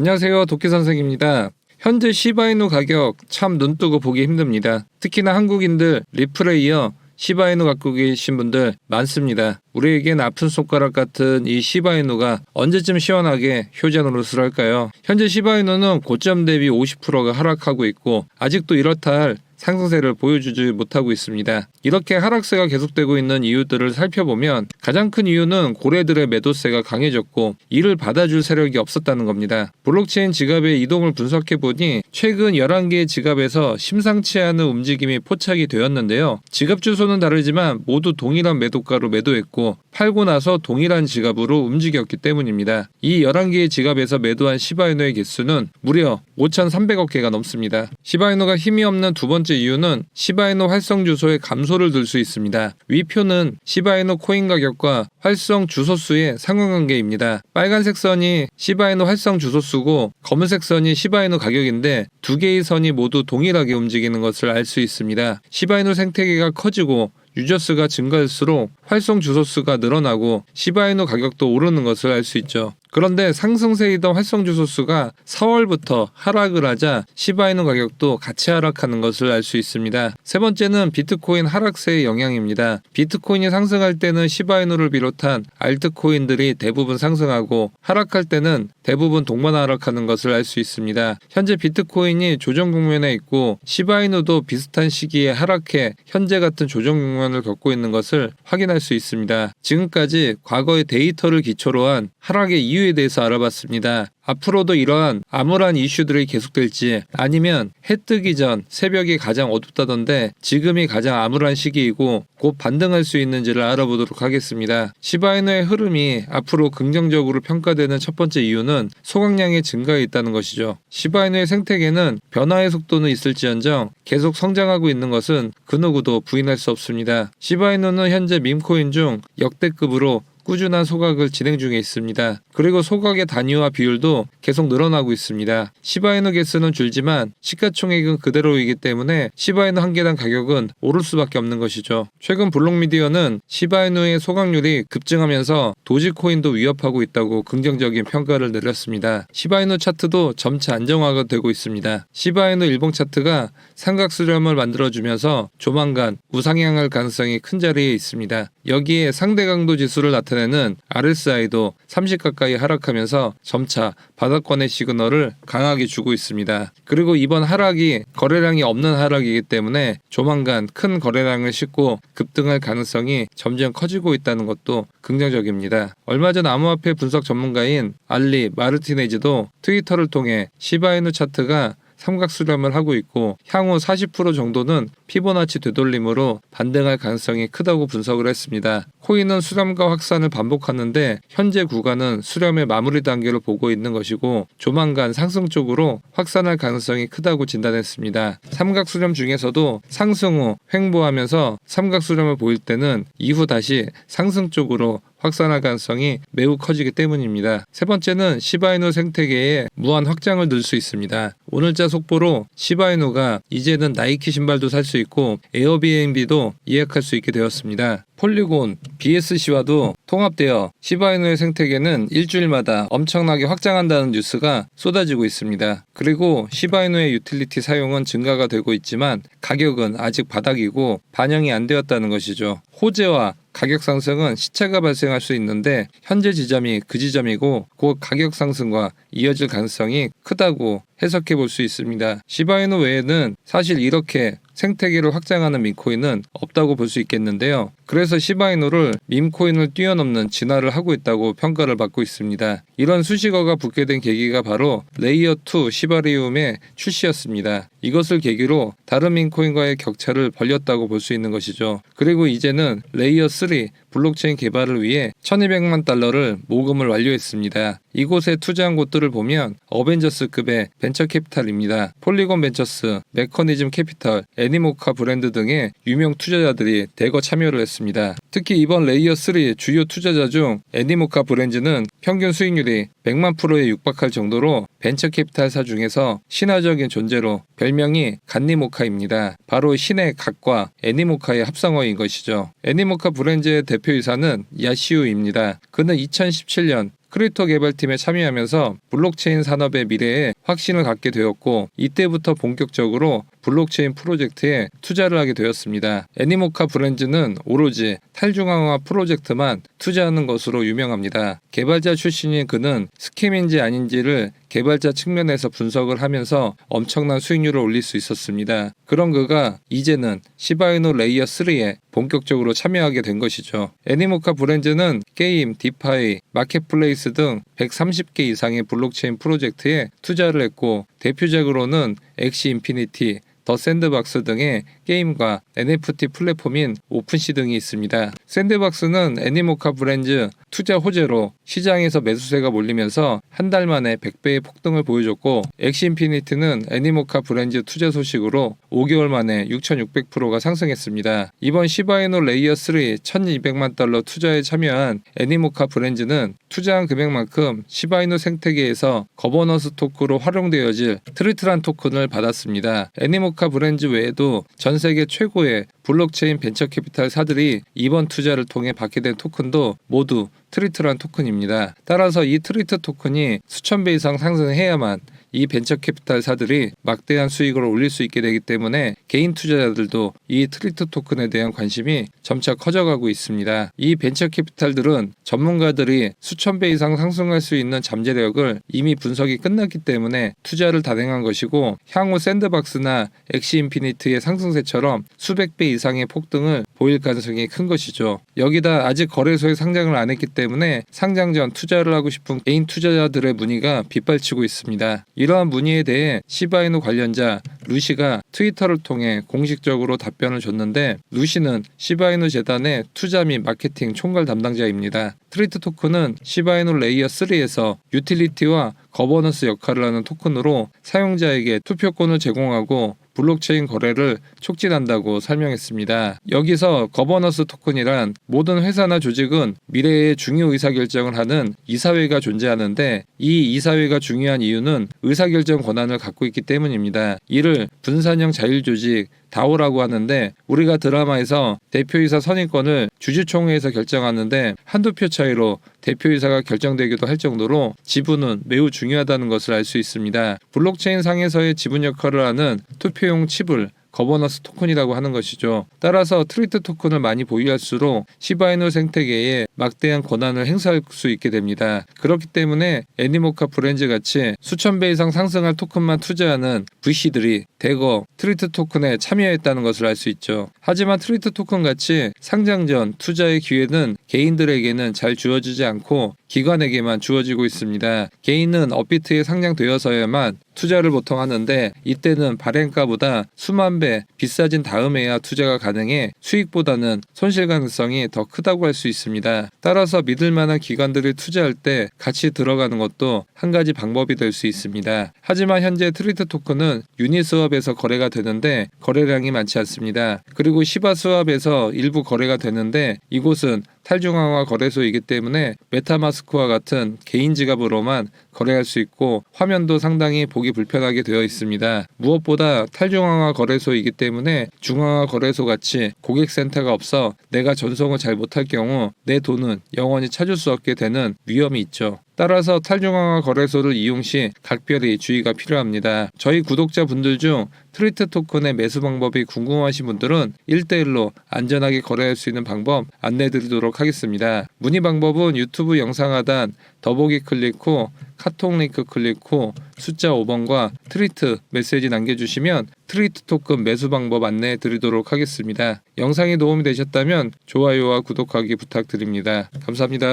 안녕하세요. 도끼 선생입니다. 현재 시바이누 가격 참 눈뜨고 보기 힘듭니다. 특히나 한국인들 리플레이어 시바이누 갖고 계신 분들 많습니다. 우리에겐 아픈 손가락 같은 이 시바이누가 언제쯤 시원하게 효자 노릇을 할까요? 현재 시바이누는 고점 대비 50%가 하락하고 있고 아직도 이렇다 할 상승세를 보여주지 못하고 있습니다. 이렇게 하락세가 계속되고 있는 이유들을 살펴보면 가장 큰 이유는 고래들의 매도세가 강해졌고 이를 받아줄 세력이 없었다는 겁니다. 블록체인 지갑의 이동을 분석해 보니 최근 11개의 지갑에서 심상치 않은 움직임이 포착이 되었는데요. 지갑 주소는 다르지만 모두 동일한 매도가로 매도했고 팔고 나서 동일한 지갑으로 움직였기 때문입니다. 이 11개의 지갑에서 매도한 시바이노의 개수는 무려 5,300억 개가 넘습니다. 시바이노가 힘이 없는 두 번째 이유는 시바이노 활성 주소의 감소를 들 수 있습니다. 위 표는 시바이노 코인 가격과 활성 주소 수의 상관관계입니다. 빨간색 선이 시바이노 활성 주소 수고 검은색 선이 시바이노 가격인데 두 개의 선이 모두 동일하게 움직이는 것을 알 수 있습니다. 시바이노 생태계가 커지고 유저수가 증가할수록 활성 주소 수가 늘어나고 시바이노 가격도 오르는 것을 알 수 있죠. 그런데 상승세이던 활성 주소 수가 4월부터 하락을 하자 시바이노 가격도 같이 하락하는 것을 알 수 있습니다. 세 번째는 비트코인 하락세의 영향입니다. 비트코인이 상승할 때는 시바이노를 비롯한 알트코인들이 대부분 상승하고 하락할 때는 대부분 동반 하락하는 것을 알 수 있습니다. 현재 비트코인이 조정 국면에 있고 시바이노도 비슷한 시기에 하락해 현재 같은 조정 국면을 겪고 있는 것을 확인할 수 있습니다. 지금까지 과거의 데이터를 기초로 한 하락의 이유에 대해서 알아봤습니다. 앞으로도 이러한 암울한 이슈들이 계속될지 아니면 해 뜨기 전 새벽이 가장 어둡다던데 지금이 가장 암울한 시기이고 곧 반등할 수 있는지를 알아보도록 하겠습니다. 시바이노의 흐름이 앞으로 긍정적으로 평가되는 첫 번째 이유는 소각량의 증가에 있다는 것이죠. 시바이노의 생태계는 변화의 속도는 있을지언정 계속 성장하고 있는 것은 그 누구도 부인할 수 없습니다. 시바이노는 현재 밈코인 중 역대급으로 꾸준한 소각을 진행 중에 있습니다. 그리고 소각의 단위와 비율도 계속 늘어나고 있습니다. 시바이누 개수는 줄지만 시가총액은 그대로이기 때문에 시바이누 한 개당 가격은 오를 수밖에 없는 것이죠. 최근 블록미디어는 시바이누의 소각률이 급증하면서 도지코인도 위협하고 있다고 긍정적인 평가를 내렸습니다. 시바이누 차트도 점차 안정화가 되고 있습니다. 시바이누 일봉 차트가 삼각 수렴을 만들어주면서 조만간 우상향할 가능성이 큰 자리에 있습니다. 여기에 상대 강도 지수를 나타내 는 RSI도 30 가까이 하락하면서 점차 바닥권의 시그널을 강하게 주고 있습니다. 그리고 이번 하락이 거래량이 없는 하락이기 때문에 조만간 큰 거래량을 싣고 급등할 가능성이 점점 커지고 있다는 것도 긍정적입니다. 얼마 전 암호화폐 분석 전문가인 알리 마르티네즈도 트위터를 통해 시바이누 차트가 삼각 수렴을 하고 있고 향후 40% 정도는 피보나치 되돌림으로 반등할 가능성이 크다고 분석을 했습니다. 코인은 수렴과 확산을 반복하는데 현재 구간은 수렴의 마무리 단계를 보고 있는 것이고 조만간 상승 쪽으로 확산할 가능성이 크다고 진단했습니다. 삼각 수렴 중에서도 상승 후 횡보하면서 삼각 수렴을 보일 때는 이후 다시 상승 쪽으로 확산할 가능성이 매우 커지기 때문입니다. 세 번째는 시바이누 생태계에 무한 확장을 넣을 수 있습니다. 오늘자 속보로 시바이누가 이제는 나이키 신발도 살 수 있고 에어비앤비도 예약할 수 있게 되었습니다. 폴리곤, BSC와도 통합되어 시바이누의 생태계는 일주일마다 엄청나게 확장한다는 뉴스가 쏟아지고 있습니다. 그리고 시바이누의 유틸리티 사용은 증가가 되고 있지만 가격은 아직 바닥이고 반영이 안 되었다는 것이죠. 호재와 가격 상승은 시차가 발생할 수 있는데 현재 지점이 그 지점이고 곧 가격 상승과 이어질 가능성이 크다고 해석해 볼 수 있습니다. 시바이누 외에는 사실 이렇게 생태계를 확장하는 밈코인은 없다고 볼 수 있겠는데요. 그래서 시바이누를 밈코인을 뛰어넘는 진화를 하고 있다고 평가를 받고 있습니다. 이런 수식어가 붙게 된 계기가 바로 레이어 2 시바리움의 출시였습니다. 이것을 계기로 다른 밈코인과의 격차를 벌렸다고 볼 수 있는 것이죠. 그리고 이제는 레이어 3 블록체인 개발을 위해 1200만 달러를 모금을 완료했습니다. 이곳에 투자한 곳들을 보면 어벤져스급의 벤처 캐피탈입니다. 폴리곤 벤처스, 메커니즘 캐피탈, 애니모카 브랜드 등의 유명 투자자들이 대거 참여를 했습니다. 특히 이번 레이어 3 주요 투자자 중 애니모카 브랜드는 평균 수익률이 100만 프로에 육박할 정도로 벤처 캐피탈사 중에서 신화적인 존재로 별명이 간니모카입니다. 바로 신의 각과 애니모카의 합성어인 것이죠. 애니모카 브랜드의 대표이사는 야시우입니다. 그는 2017년 크립토 개발팀에 참여하면서 블록체인 산업의 미래에 확신을 갖게 되었고 이때부터 본격적으로 블록체인 프로젝트에 투자를 하게 되었습니다. 애니모카 브랜드는 오로지 탈중앙화 프로젝트만 투자하는 것으로 유명합니다. 개발자 출신인 그는 스캠인지 아닌지를 개발자 측면에서 분석을 하면서 엄청난 수익률을 올릴 수 있었습니다. 그런 그가 이제는 시바이노 레이어 3에 본격적으로 참여하게 된 것이죠. 애니모카 브랜드는 게임, 디파이, 마켓플레이스 등 130개 이상의 블록체인 프로젝트에 투자를 했고 대표적으로는 엑시 인피니티, 더 샌드박스 등의 게임과 NFT 플랫폼인 오픈시 등이 있습니다. 샌드박스는 애니모카 브랜드 투자 호재로 시장에서 매수세가 몰리면서 한 달 만에 100배의 폭등을 보여줬고 엑시인피니트는 애니모카 브랜드 투자 소식으로 5개월 만에 6,600%가 상승했습니다. 이번 시바이노 레이어 3 1,200만 달러 투자에 참여한 애니모카 브랜드는 투자한 금액만큼 시바이노 생태계에서 거버넌스 토크로 활용되어질 트리트란 토큰을 받았습니다. 애니모카 브랜드 외에도 전 세계 최고의 블록체인 벤처 캐피탈 사들이 이번 투자를 통해 받게 된 토큰도 모두 트리트란 토큰입니다. 따라서 이 트리트 토큰이 수천 배 이상 상승해야만 이 벤처 캐피탈사들이 막대한 수익을 올릴 수 있게 되기 때문에 개인 투자자들도 이 트리트 토큰에 대한 관심이 점차 커져가고 있습니다. 이 벤처 캐피탈들은 전문가들이 수천 배 이상 상승할 수 있는 잠재력을 이미 분석이 끝났기 때문에 투자를 단행한 것이고 향후 샌드박스나 엑시 인피니트의 상승세처럼 수백 배 이상 의 폭등을 보일 가능성이 큰 것이죠. 여기다 아직 거래소에 상장을 안 했기 때문에 상장 전 투자를 하고 싶은 개인 투자자들의 문의가 빗발치고 있습니다. 이러한 문의에 대해 시바이노 관련자 루시가 트위터를 통해 공식적으로 답변을 줬는데 루시는 시바이노 재단의 투자 및 마케팅 총괄 담당자입니다. 트리트 토큰은 시바이노 레이어 3에서 유틸리티와 거버넌스 역할을 하는 토큰으로 사용자에게 투표권을 제공하고 블록체인 거래를 촉진한다고 설명했습니다. 여기서 거버넌스 토큰이란 모든 회사나 조직은 미래의 중요 의사결정을 하는 이사회가 존재하는데 이 이사회가 중요한 이유는 의사결정 권한을 갖고 있기 때문입니다. 이를 분산형 자율조직 다오라고 하는데 우리가 드라마에서 대표이사 선임권을 주주총회에서 결정하는데 한두 표 차이로 대표이사가 결정되기도 할 정도로 지분은 매우 중요하다는 것을 알 수 있습니다. 블록체인 상에서의 지분 역할을 하는 투표용 칩을 거버넌스 토큰이라고 하는 것이죠. 따라서 트리트 토큰을 많이 보유할수록 시바이노 생태계에 막대한 권한을 행사할 수 있게 됩니다. 그렇기 때문에 애니모카 브랜드 같이 수천 배 이상 상승할 토큰만 투자하는 VC들이 대거 트리트 토큰에 참여했다는 것을 알 수 있죠. 하지만 트리트 토큰 같이 상장 전 투자의 기회는 개인들에게는 잘 주어지지 않고 기관에게만 주어지고 있습니다. 개인은 업비트에 상장되어서야만 투자를 보통 하는데 이때는 발행가보다 수만 배 비싸진 다음에야 투자가 가능해 수익보다는 손실 가능성이 더 크다고 할 수 있습니다. 따라서 믿을 만한 기관들을 투자할 때 같이 들어가는 것도 한 가지 방법이 될 수 있습니다. 하지만 현재 트리트 토큰은 유니 수업에서 거래가 되는데 거래량이 많지 않습니다. 그리고 시바 수업에서 일부 거래가 되는데 이곳은 탈중앙화 거래소이기 때문에 메타마스크와 같은 개인 지갑으로만 거래할 수 있고 화면도 상당히 보기 불편하게 되어 있습니다. 무엇보다 탈중앙화 거래소이기 때문에 중앙화 거래소 같이 고객센터가 없어 내가 전송을 잘 못할 경우 내 돈은 영원히 찾을 수 없게 되는 위험이 있죠. 따라서 탈중앙화 거래소를 이용 시 각별히 주의가 필요합니다. 저희 구독자분들 중 트리트 토큰의 매수 방법이 궁금하신 분들은 1대1로 안전하게 거래할 수 있는 방법 안내 드리도록 하겠습니다. 문의 방법은 유튜브 영상 하단 더보기 클릭 후 카톡 링크 클릭 후 숫자 5번과 트리트 메시지 남겨주시면 트리트 토큰 매수 방법 안내해 드리도록 하겠습니다. 영상이 도움이 되셨다면 좋아요와 구독하기 부탁드립니다. 감사합니다.